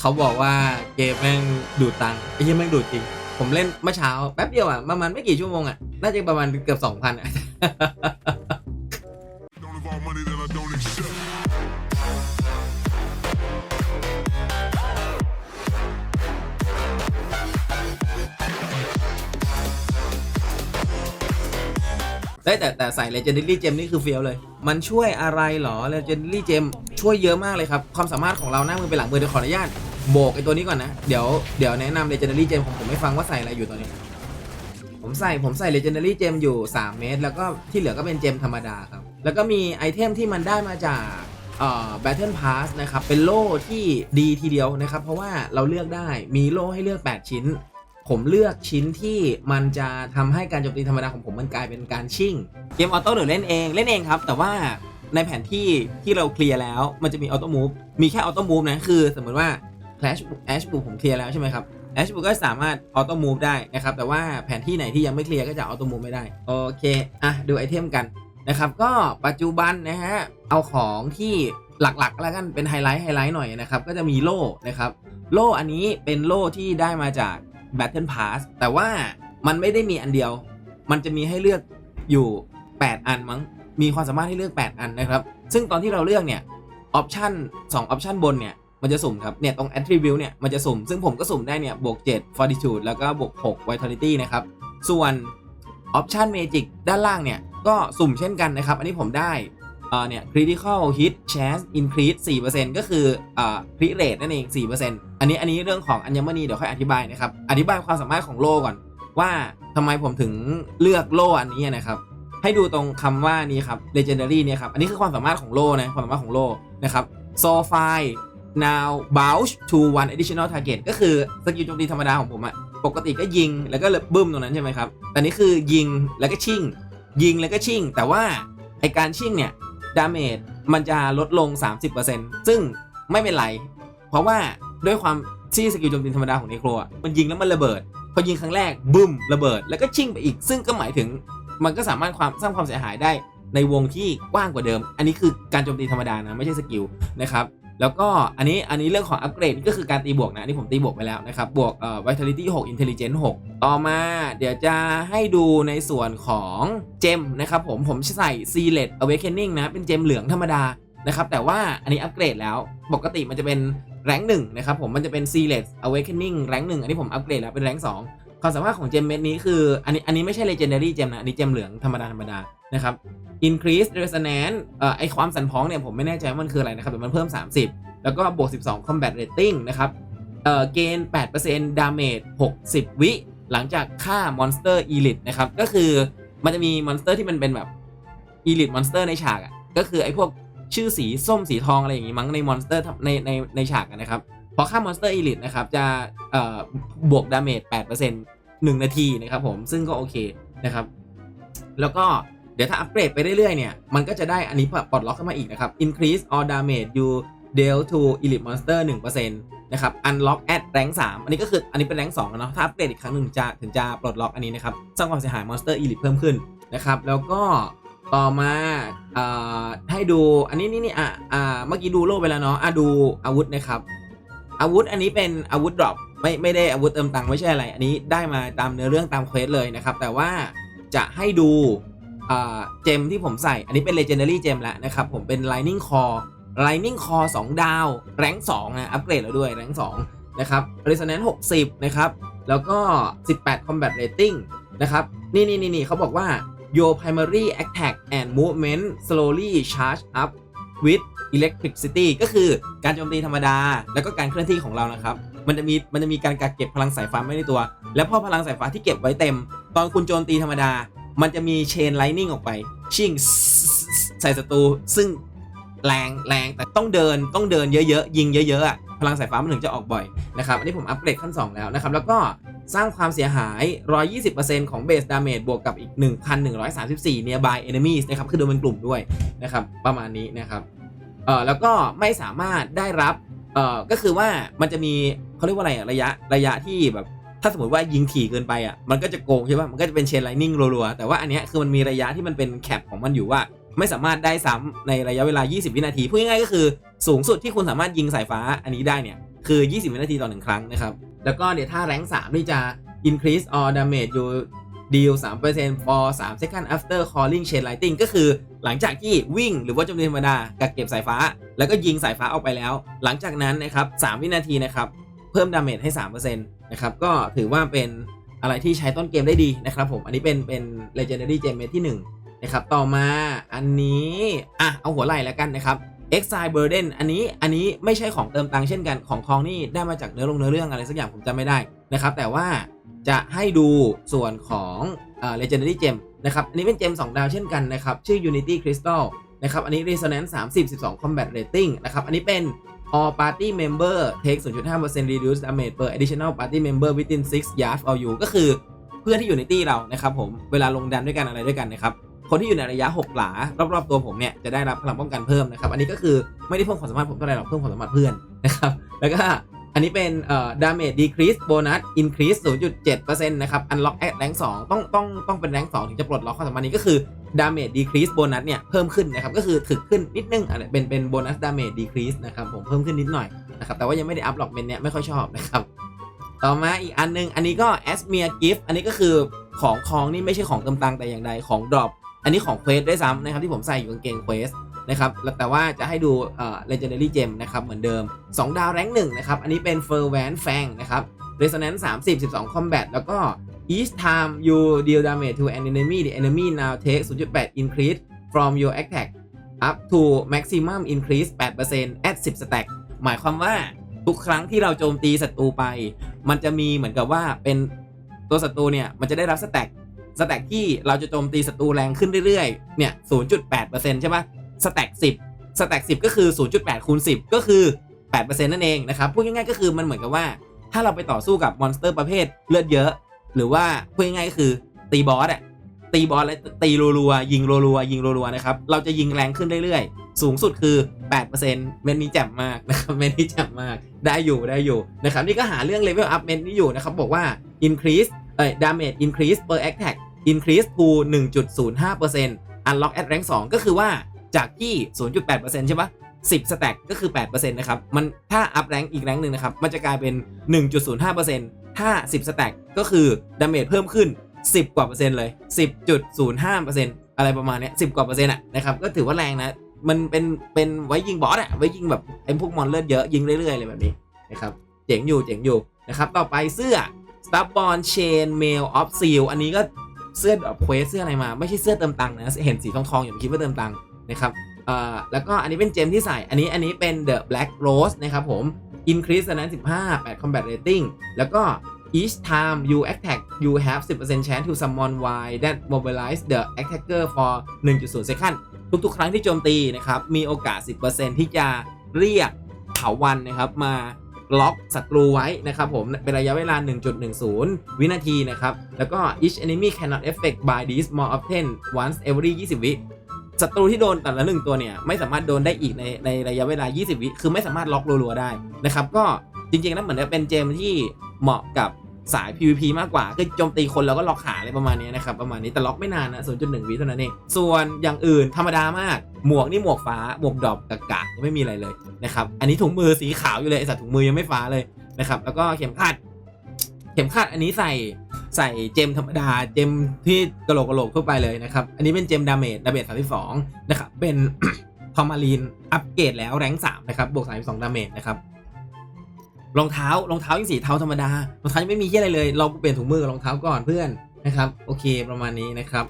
เขาบอกว่าเกมแม่งดูดตังค์ไอ้เหี้ยแม่งดูดจริง ผมเล่นเมื่อเช้าแป๊บเดียวอะประมาณไม่กี่ชั่วโมงอะน่าจะประมาณเกือบสองพันอะ Don't involve money that I don't accept. ได้แต่แต่ใส่ Legendary Gem นี่คือเฟี้ยวเลย มันช่วยอะไรหรอ Legendary Gem ช่วยเยอะมากเลยครับ ความสามารถของเราหน้ามือเป็นหลังมือเดี๋ยวขออนุญาต โบกไอตัวนี้ก่อนนะ เดี๋ยวเดี๋ยวแนะนำ Legendary Gem ของผมให้ฟังว่าใส่อะไรอยู่ตอนนี้ ผมใส่ผมใส่ Legendary Gem อยู่ 3 เมตรแล้วก็ที่เหลือก็เป็นเจมธรรมดาครับ แล้วก็มีไอเทมที่มันได้มาจากเอ่อ Battle Pass นะครับ เป็นโล่ที่ดีทีเดียวนะครับ เพราะว่าเราเลือกได้มีโล่ให้เลือก 8 ชิ้น ผมเลือกชิ้นที่มันจะทำให้การโจมตีธรรมดาของผมมันกลายเป็นการชิ่ง เกมออโต้หรือเล่นเองเล่นเองครับ แต่ว่าในแผนที่ที่เราเคลียร์แล้วมันจะมีออโต้มูฟมีแค่ออโต้มูฟนะ คือสมมติว่า Clash Ash b o o ผมเคลียร์แล้วใช่ไหมครับ Ash b o o ก็สามารถออโต้มูฟได้นะครับ แต่ว่าแผนที่ไหนที่ยังไม่เคลียร์ก็จะออโต้มูฟไม่ได้ โอเค อะ ดูไอเทมกันนะครับ ก็ปัจจุบันนะฮะ เอาของที่หลักๆแล้วกันเป็นไฮไลท์ไฮไลท์หน่อยนะครับ ก็จะมีโล่นะครับ โล่อันนี้เป็นโล่ที่ได้มาจาก Battle Pass แต่ว่ามันไม่ได้มีอันเดียว มันจะมีให้เลือกอยู่ 8 อันมั้ง มีความสามารถให้เลือก 8 อันนะครับ ซึ่งตอนที่เราเลือกเนี่ยออปชัน2ออปชันบนเนี่ย มันจะสุ่มครับ เนี่ยตรง attribute เนี่ยมันจะสุ่ม ซึ่งผมก็สุ่มได้เนี่ยบวก 7 fortitude แล้วก็บวก 6 vitality นะครับ ส่วนออปชัน magic ด้านล่างเนี่ยก็สุ่มเช่นกันนะครับ อันนี้ผมได้เอ่อเนี่ย critical hit chance increase 4%ก็คืออ่อ crit rate นั่นเอง 4%อันนี้อันนี้เรื่องของอัญมณีเดี๋ยวค่อยอธิบายนะครับ อธิบายความสามารถของโล่ก่อน ว่าทำไมผมถึงเลือกโล่อันนี้นะครับให้ดูตรงคำว่านี้ครับ legendary เนี่ยครับ อันนี้คือความสามารถของโล่นะ ความสามารถของโล่นะครับ so far now bounce to one additional target ก็คือสกิลโจมตีธรรมดาของผมอะปกติก็ยิงแล้วก็บึ้มตรงนั้นใช่ไหมครับแต่นี้คือยิงแล้วก็ชิ่ง ยิงแล้วก็ชิ่ง แต่ว่าไอการชิ่งเนี่ยดาเมจมันจะลดลง 30%ซึ่งไม่เป็นไร เพราะว่าด้วยความที่สกิลโจมตีธรรมดาของเนโครอะมันยิงแล้วมันระเบิด พอยิงครั้งแรกบึ้มระเบิด แล้วก็ชิ่งไปอีก ซึ่งก็หมายถึงมันก็สามารถความสร้างความเสียหายได้ในวงที่กว้างกว่าเดิม อันนี้คือการโจมตีธรรมดานะ ไม่ใช่สกิลนะครับ แล้วก็อันนี้อันนี้เรื่องของอัปเกรดก็คือการตีบวกนะ อันนี่ผมตีบวกไปแล้วนะครับ บวกเอ่อ vitality 6 intelligence 6 ต่อมาเดี๋ยวจะให้ดูในส่วนของเจมนะครับผมผมใส่ sealet awakening นะ เป็นเจมเหลืองธรรมดานะครับแต่ว่าอันนี้อัปเกรดแล้วปกติมันจะเป็นแรงหนึ่งนะครับผมมันจะเป็น sealet awakening แรงหนึ่งอันนี้ผมอัปเกรดแล้วเป็นแรงสอง ความสามารถของเจมเม็ดนี้คืออันนี้อันนี้ไม่ใช่ legendary เจมนะอันนี้เจมเหลืองธรรมดาธรรมดานะครับ increase resonance เอ่อไอความสั่นพ้องเนี่ยผมไม่แน่ใจว่ามันคืออะไรนะครับแต่มันเพิ่ม 30 แล้วก็บวก 12 combat rating นะครับเอ่อเกณฑ์8% damage 60 วิหลังจากฆ่ามอนสเตอร์ elite นะครับก็คือมันจะมีมอนสเตอร์ที่มันเป็นแบบ elite monster ในฉากอะก็คือไอ้พวกชื่อสีส้มสีทองอะไรอย่างงี้มั้งในมอนสเตอร์ในในในฉากะนะครับ พอฆ่ามอนสเตอร์ elite นะครับจะเอ่อบวก damage 8% 1 นาทีนะครับผมซึ่งก็โอเคนะครับ แล้วก็เดี๋ยวถ้าอัปเกรดไปเรื่อยๆเนี่ย มันก็จะได้อันนี้ปลดล็อกขึ้นมาอีกนะครับ increase all damage you deal to elite monster 1%นะครับ unlock at rank 3 อันนี้ก็คืออันนี้เป็น rank 2เนาะถ้าอัปเกรดอีกครั้งหนึ่งจะถึงจะปลดล็อกอันนี้นะครับสร้างความเสียหาย monster elite เพิ่มขึ้นนะครับ แล้วก็ต่อมาอให้ดูอันนี้นี่นี่อะอ่าเมื่อกี้ดูโล่ไปแล้วเนาะอะดูอาวุธนะครับ อาวุธอันนี้เป็นอาวุธดรอปไม่ไม่ได้อาวุธเติมตังค์ไม่ใช่อะไร อันนี้ได้มาตามเนื้อเรื่องตามเควสเลยนะครับ แต่ว่าจะให้ดูเจมที่ผมใส่ อันนี้เป็น legendary gem แล้วนะครับ ผมเป็น lightning core lightning core 2 ดาว แรง2นะอัปเกรดแล้วด้วยแรง2นะครับ resonance 60 นะครับ แล้วก็ 18 combat rating นะครับ นี่นี่นี่นี่เขาบอกว่า your primary attack and movement slowly charge up with electricity ก็คือการโจมตีธรรมดา แล้วก็การเคลื่อนที่ของเรานะครับ มันจะมีมันจะมีการกักเก็บพลังสายฟ้าไว้ในตัว แล้วพอพลังสายฟ้าที่เก็บไว้เต็ม ตอนคุณโจมตีธรรมดา มันจะมีเชนไลนิ่งออกไป ชิ่งใส่ศัตรูซึ่งแรงแรงแต่ต้องเดินต้องเดินเยอะๆยิงเยอะๆอะพลังสายฟ้ามันถึงจะออกบ่อยนะครับอันนี้ผมอัปเกรดขั้น 2 แล้วนะครับ แล้วก็สร้างความเสียหาย 120%ของเบสดาเมจบวกกับอีก 1,134 nearby enemies นะครับ คือโดนเป็นกลุ่มด้วยนะครับ ประมาณนี้นะครับ เอ่อแล้วก็ไม่สามารถได้รับเอ่อก็คือว่ามันจะมีเขาเรียกว่าอะไรอะระยะระยะที่แบบถ้าสมมติว่ายิงถี่เกินไปอะมันก็จะโกงใช่ป่ะมันก็จะเป็นเชนไลนิ่งรัวๆแต่ว่าอันเนี้ยคือมันมีระยะที่มันเป็นแคปของมันอยู่ว่า ไม่สามารถได้ซ้ำในระยะเวลา 20 วินาทีพูดง่ายๆก็คือสูงสุดที่คุณสามารถยิงสายฟ้าอันนี้ได้เนี่ยคือ 20 วินาทีต่อหนึ่งครั้งนะครับแล้วก็เดี๋ยวถ้าแรง3นี่จะ increase all damage you deal 3% for 3 second after calling chain lightning ก็คือ หลังจากที่วิ่งหรือว่าโจมตีธรรมดากับเก็บสายฟ้า แล้วก็ยิงสายฟ้าออกไปแล้ว หลังจากนั้นนะครับ3วินาทีนะครับเพิ่มดาเมจให้3%นะครับก็ถือว่าเป็นอะไรที่ใช้ต้นเกมได้ดีนะครับผมอันนี้เป็นเป็น legendary gem เมที่1นะครับต่อมาอันนี้อะเอาหัวไหล่แล้วกันนะครับ Exile Burden อันนี้อันนี้ไม่ใช่ของเติมตังค์เช่นกันของทองนี่ได้มาจากเนื้อลงเนื้อเรื่องอะไรสักอย่างผมจำไม่ได้นะครับแต่ว่าจะให้ดูส่วนของ อ่อ legendary gem นะครับ อันนี้เป็นเจม 2 ดาวเช่นกันนะครับ ชื่อ Unity Crystal นะครับ อันนี้ Resonance 30 12 Combat Rating นะครับ อันนี้เป็น all party member take 0.5% reduce damage per additional party member within 6 yards of you ก็คือเพื่อนที่อยู่ในตี้เรานะครับผม เวลาลงดันด้วยกันอะไรด้วยกันนะครับ คนที่อยู่ในระยะ 6 หลารอบๆตัวผมเนี่ยจะได้รับพลังป้องกันเพิ่มนะครับ อันนี้ก็คือไม่ได้เพิ่มความสามารถผมเท่าไหร่หรอกเพิ่มความสามารถเพื่อนนะครับ แล้วก็ อันนี้เป็นเอ่อ damage decrease bonus increase 0.7%นะครับ unlock at rank 2ต้องต้องต้องเป็น rank 2ถึงจะปลดล็อกความสามารถนี้ก็คือ damage decrease bonus เนี่ยเพิ่มขึ้นนะครับก็คือถึกขึ้นนิดนึงอะไรเป็นเป็น bonus damage decrease นะครับผมเพิ่มขึ้นนิดหน่อยนะครับแต่ว่ายังไม่ได้อัพหรอกเมนเนี่ยไม่ค่อยชอบนะครับต่อมาอีกอันนึงอันนี้ก็ Asmir Gift อันนี้ก็คือของคองนี่ไม่ใช่ของเติมตังค์แต่อย่างใดของ drop อันนี้ของเควสด้วยซ้ำนะครับที่ผมใส่อยู่กางเกงเควส นะครับแต่ว่าจะให้ดูเอ่อ legendary gem นะครับเหมือนเดิม 2 ดาวแรงหนึ่งนะครับ อันนี้เป็น f u r w a n Fang นะครับ resonance 30 12 combat แล้วก็ each time you deal damage to an enemy the enemy now take 0.8 increase from your attack up to maximum increase 8% at 10 stack หมายความว่าทุกครั้งที่เราโจมตีศัตรูไป มันจะมีเหมือนกับว่าเป็นตัวศัตรูเนี่ยมันจะได้รับสแต็กสแต็กที่เราจะโจมตีศัตรูแรงขึ้นเรื่อยๆ เนี่ย 0.8%ใช่ปะ สแต็ก10สแต็ก10ก็คือ 0.8คูณ10 ก็คือ8%นั่นเองนะครับพูดง่ายๆก็คือมันเหมือนกับว่า ถ้าเราไปต่อสู้กับมอนสเตอร์ประเภทเลือดเยอะ หรือว่าพูดง่ายๆก็คือตีบอสอะตีบอสแล้วตีรัวๆยิงรัวๆยิงรัวๆนะครับเราจะยิงแรงขึ้นเรื่อยๆ สูงสุดคือ 8%เม็ดนี้แจ่มมากนะครับเม็ดนี้แจ่มมากได้อยู่ได้อยู่นะครับนี่ก็หาเรื่อง level up เม็ดนี้อยู่นะครับบอกว่า increase เอ่ย damage increase per attack increase to 1.05% unlock at rank 2 ก็คือว่า จากที่ 0.8%ใช่ปะ10 stack ก็คือ 8%นะครับ มันถ้า up rank อีก rank หนึ่งนะครับ มันจะกลายเป็น 1.05%ถ้า 10 stack ก็คือ damage เพิ่มขึ้น 10 กว่าเปอร์เซ็นต์เลย 10.05%อะไรประมาณนี้ย10กว่าเปอร์เซ็นต์อะนะครับ ก็ถือว่าแรงนะ มันเป็น เป็นไว้ยิงบอสอะไว้ยิงแบบไอ้พวกมอนเลือดเยอะยิงเรื่อยๆเลยแบบนี้นะครับ เจ๋งอยู่เจ๋งอยู่นะครับ ต่อไปเสื้อ s t a r b o r n Chain Mail of Seal อันนี้ก็เสื้อแบบเควสเสื้ออะไรมา ไม่ใช่เสื้อเติมตังค์นะ เห็นสีทองๆอยู่คิดว่าเติมตังค์ นะครับอ่อแล้วก็อันนี้เป็นเจมที่ใส่ อันนี้อันนี้เป็น The Black Rose นะครับผม Increase นั้น 15 8 Combat Rating แล้วก็ each time you attack you have 10% chance to summon Y that mobilize the attacker for 1.0 second ทุกๆ ครั้งที่โจมตีนะครับ มีโอกาส 10%ที่จะเรียกเถาวันนะครับมาล็อกศัตรูไว้นะครับผมเป็นระยะเวลา 1.10 วินาทีนะครับ แล้วก็ each enemy cannot affect by this more often once every 20 วิ ศัตรูที่โดนแต่ละหนึ่งตัวเนี่ยไม่สามารถโดนได้อีกในในระยะเวลา 20 วิคือไม่สามารถล็อกรัวๆได้นะครับก็จริงๆแล้วเหมือนจะเป็นเกมที่เหมาะกับสาย PVP มากกว่าคือโจมตีคนแล้วก็ล็อกขาอะไรประมาณนี้นะครับประมาณนี้แต่ล็อกไม่นานนะ 0.1 วิเท่านั้นเอง ส่วนอย่างอื่นธรรมดามาก หมวกนี่หมวกฟ้า หมวกดอปกากาไม่มีอะไรเลยนะครับ อันนี้ถุงมือสีขาวอยู่เลยไอสัตว์ถุงมือยังไม่ฟ้าเลยนะครับ แล้วก็เข็มขัด เข็มขัดอันนี้ใส่ ใส่เจมธรรมดาเจมที่กระโหลกกระโหลกทั่วไปเลยนะครับ อันนี้เป็นเจมดาเมจดาเมจ32นะครับเป็นพอมารีนอัปเกรดแล้วแรงสามนะครับบวกสายสองดาเมจนะครับรองเท้ารองเท้ายังสีเท้าธรรมดารองเท้ายังไม่มีที่อะไรเลย เราเปลี่ยนถุงมือกับรองเท้าก่อนเพื่อนนะครับ โอเคประมาณนี้นะครับ